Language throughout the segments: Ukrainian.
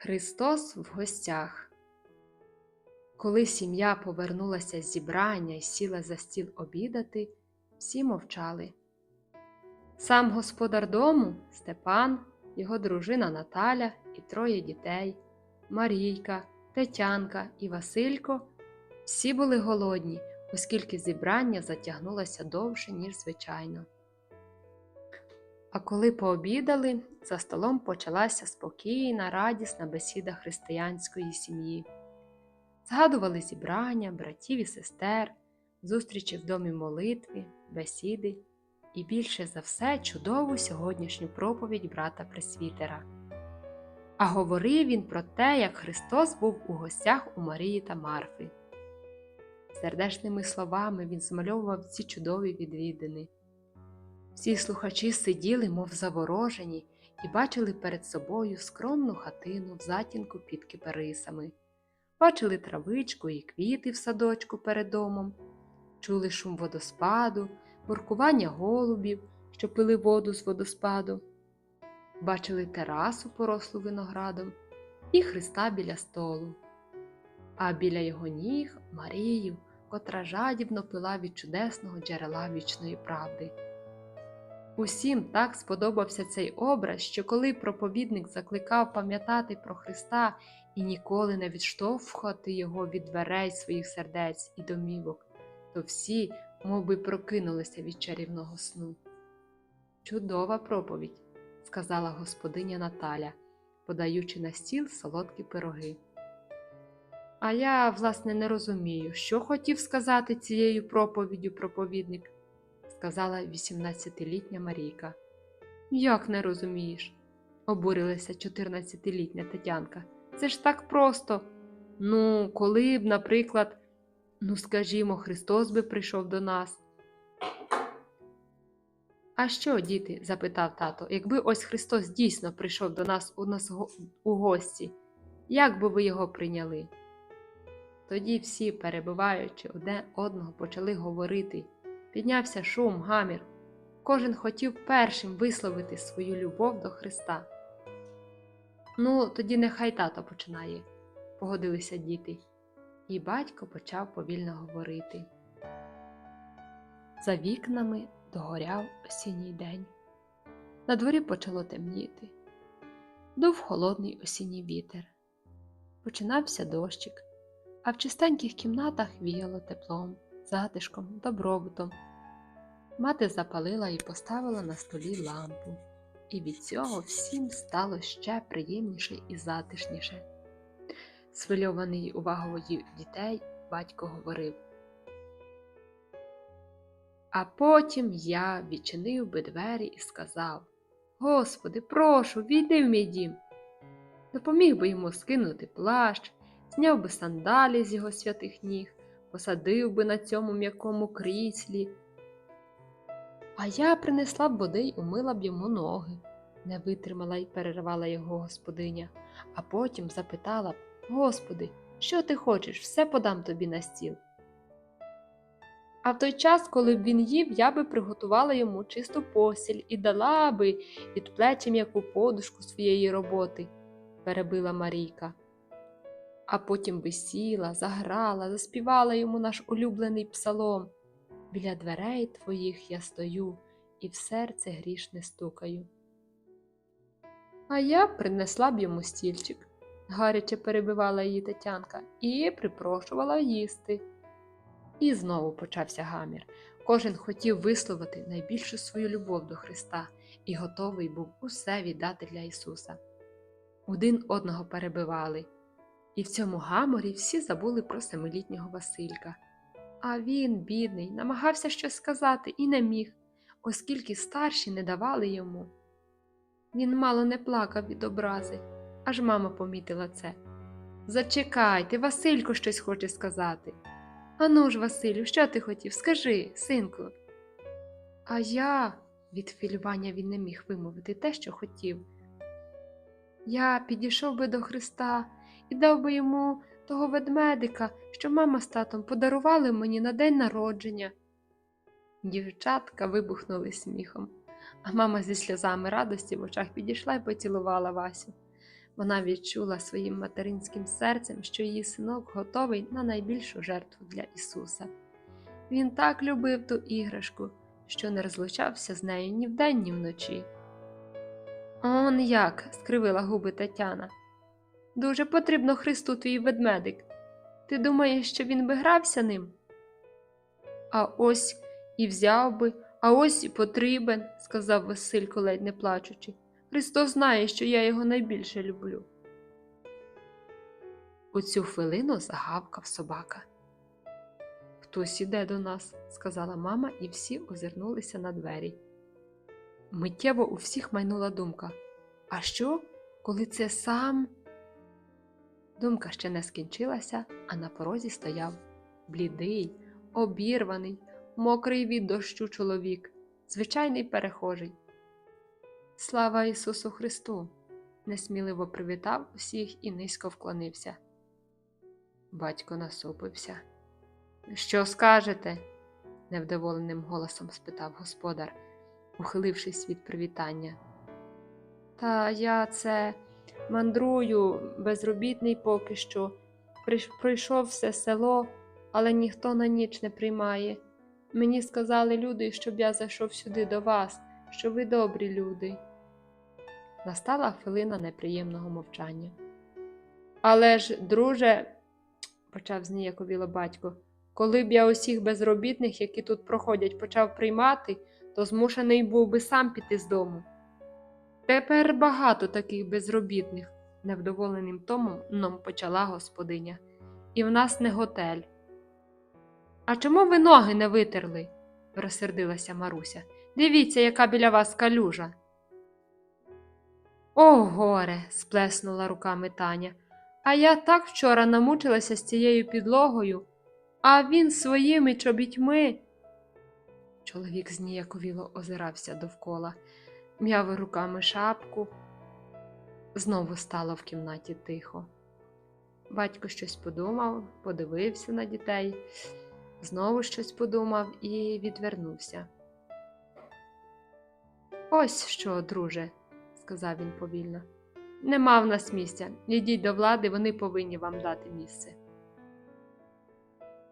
Христос в гостях. Коли сім'я повернулася з зібрання і сіла за стіл обідати, всі мовчали. Сам господар дому Степан, його дружина Наталя і троє дітей Марійка, Тетянка і Василько всі були голодні, оскільки зібрання затягнулося довше, ніж звичайно. А коли пообідали, за столом почалася спокійна, радісна бесіда християнської сім'ї. Згадували зібрання, братів і сестер, зустрічі в домі молитви, бесіди і більше за все чудову сьогоднішню проповідь брата Пресвітера. А говорив він про те, як Христос був у гостях у Марії та Марфи. Сердечними словами він змальовував ці чудові відвідини. Всі слухачі сиділи, мов заворожені, і бачили перед собою скромну хатину в затінку під кипарисами, бачили травичку і квіти в садочку перед домом, чули шум водоспаду, буркування голубів, що пили воду з водоспаду, бачили терасу, порослу виноградом, і Христа біля столу, а біля його ніг Марію, котра жадібно пила від чудесного джерела вічної правди. Усім так сподобався цей образ, що коли проповідник закликав пам'ятати про Христа і ніколи не відштовхувати його від дверей своїх сердець і домівок, то всі мов би, прокинулися від чарівного сну. Чудова проповідь, сказала господиня Наталя, подаючи на стіл солодкі пироги. А я, власне, не розумію, що хотів сказати цією проповіддю проповідник сказала 18-літня Марійка. Як не розумієш? обурилася 14-літня Тетянка. Це ж так просто. Ну, коли б, наприклад, ну, скажімо, Христос би прийшов до нас. А що, діти? запитав тато, якби ось Христос дійсно прийшов до нас у нас у гості, як би ви його прийняли? Тоді всі, перебиваючи одне одного, почали говорити. Піднявся шум, гамір. Кожен хотів першим висловити свою любов до Христа. Ну, тоді нехай тато починає, погодилися діти. І батько почав повільно говорити. За вікнами догоряв осінній день. На дворі почало темніти. Дув холодний осінній вітер. Починався дощик, а в чистеньких кімнатах віяло теплом, затишком, добробутом. Мати запалила і поставила на столі лампу, і від цього всім стало ще приємніше і затишніше. Свильований увагою дітей, батько говорив. А потім я відчинив би двері і сказав Господи, прошу, війди в мій дім. Допоміг би йому скинути плащ, зняв би сандалі з його святих ніг, посадив би на цьому м'якому кріслі. А я принесла б води й умила б йому ноги, не витримала й перервала його господиня, а потім запитала б Господи, що ти хочеш, все подам тобі на стіл. А в той час, коли б він їв, я би приготувала йому чисту посіль і дала би під плечі м'яку подушку своєї роботи, перебила Марійка. А потім би сіла, заграла, заспівала йому наш улюблений псалом. Біля дверей твоїх я стою і в серце грішне стукаю. А я принесла б йому стільчик, гаряче перебивала її Тетянка, і припрошувала їсти. І знову почався гамір. Кожен хотів висловити найбільшу свою любов до Христа і готовий був усе віддати для Ісуса. Один одного перебивали, і в цьому гаморі всі забули про семилітнього Василька. А він, бідний, намагався щось сказати і не міг, оскільки старші не давали йому. Він мало не плакав від образи, аж мама помітила це. Зачекайте, Василько щось хоче сказати. Ану ж, Василю, що ти хотів? Скажи, синку. А я, від хвилювання він не міг вимовити те, що хотів. Я підійшов би до Христа і дав би йому того ведмедика, що мама з татом подарували мені на день народження. Дівчатка вибухнули сміхом, а мама зі сльозами радості в очах підійшла і поцілувала Васю. Вона відчула своїм материнським серцем, що її синок готовий на найбільшу жертву для Ісуса. Він так любив ту іграшку, що не розлучався з нею ні вдень, ні вночі. Он як, скривила губи Тетяна. Дуже потрібно Христу твій ведмедик. Ти думаєш, що він би грався ним? А ось і взяв би, а ось і потрібен, сказав Василько, ледь не плачучи. Христос знає, що я його найбільше люблю. У цю хвилину загавкав собака. Хтось іде до нас, сказала мама, і всі озирнулися на двері. Миттєво у всіх майнула думка. А що, коли це сам? Думка ще не скінчилася, а на порозі стояв блідий, обірваний, мокрий від дощу чоловік, звичайний перехожий. Слава Ісусу Христу! несміливо привітав усіх і низько вклонився. Батько насупився. Що скажете? невдоволеним голосом спитав господар, ухилившись від привітання. Та я це мандрую, безробітний поки що. Пройшов все село, але ніхто на ніч не приймає. Мені сказали люди, щоб я зайшов сюди до вас, що ви добрі люди. Настала хвилина неприємного мовчання. Але ж, друже, почав зніяковіло батько, коли б я усіх безробітних, які тут проходять, почав приймати, то змушений був би сам піти з дому. Тепер багато таких безробітних, невдоволеним томом почала господиня. І в нас не готель. А чому ви ноги не витерли? розсердилася Маруся. Дивіться, яка біля вас калюжа. О, горе, сплеснула руками Таня. А я так вчора намучилася з цією підлогою, а він своїми чобітьми. Чоловік зніяковіло озирався довкола, м'яв руками шапку. Знову стало в кімнаті тихо. Батько щось подумав, подивився на дітей, знову щось подумав і відвернувся. Ось що, друже, сказав він повільно. Нема в нас місця. Йдіть до влади, вони повинні вам дати місце.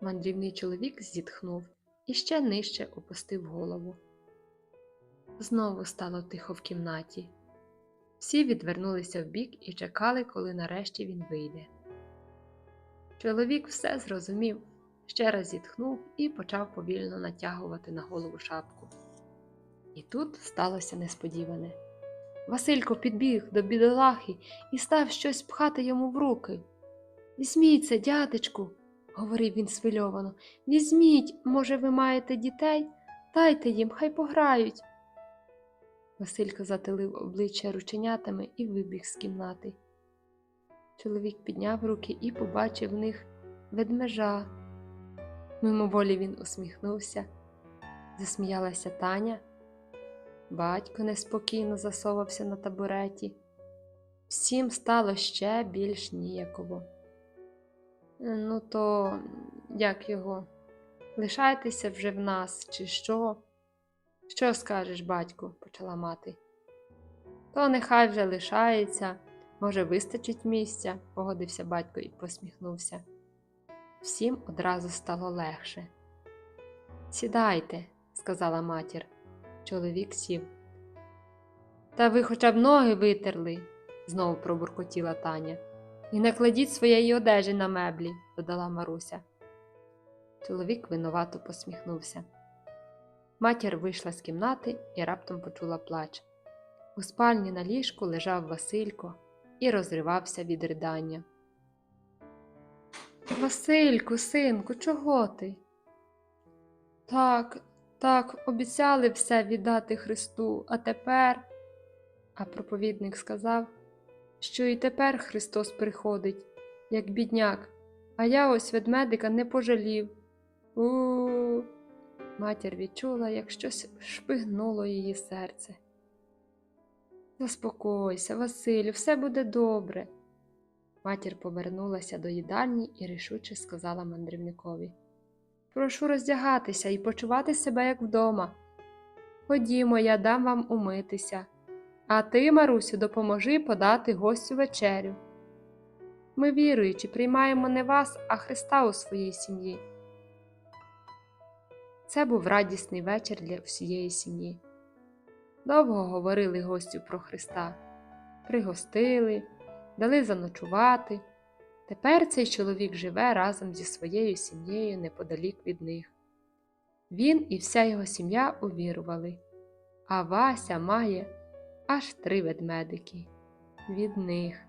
Мандрівний чоловік зітхнув і ще нижче опустив голову. Знову стало тихо в кімнаті. Всі відвернулися вбік і чекали, коли нарешті він вийде. Чоловік все зрозумів, ще раз зітхнув і почав повільно натягувати на голову шапку. І тут сталося несподіване. Василько підбіг до бідолахи і став щось пхати йому в руки. Візьміться, дядечку, говорив він свильовано. Візьміть, може, ви маєте дітей? Дайте їм, хай пограють. Василько затилив обличчя рученятами і вибіг з кімнати. Чоловік підняв руки і побачив в них ведмежа. Мимоволі він усміхнувся. Засміялася Таня. Батько неспокійно засовався на табуреті. Всім стало ще більш ніяково. Ну, то як його? Лишайтеся вже в нас, чи що? Що скажеш, батьку? почала мати. То нехай вже лишається, може, вистачить місця, погодився батько і посміхнувся. Всім одразу стало легше. Сідайте, сказала матір. Чоловік сів. Та ви хоча б ноги витерли, знову пробуркотіла Таня. І не кладіть своєї одежі на меблі, додала Маруся. Чоловік винувато посміхнувся. Матір вийшла з кімнати і раптом почула плач. У спальні на ліжку лежав Василько і розривався від ридання. Васильку, синку, чого ти? Так, так, обіцяли все віддати Христу, а тепер. А проповідник сказав, що і тепер Христос приходить, як бідняк, а я ось ведмедика не пожалів. У. Матір відчула, як щось шпигнуло її серце. Заспокойся, Василю, все буде добре. Матір повернулася до їдальні і рішуче сказала мандрівникові. Прошу роздягатися і почувати себе як вдома. Ходімо, я дам вам умитися. А ти, Марусю, допоможи подати гостю вечерю. Ми віруючи, приймаємо не вас, а Христа у своїй сім'ї. Це був радісний вечір для всієї сім'ї. Довго говорили гостю про Христа, пригостили, дали заночувати. Тепер цей чоловік живе разом зі своєю сім'єю неподалік від них. Він і вся його сім'я увірували, а Вася має аж три ведмедики від них.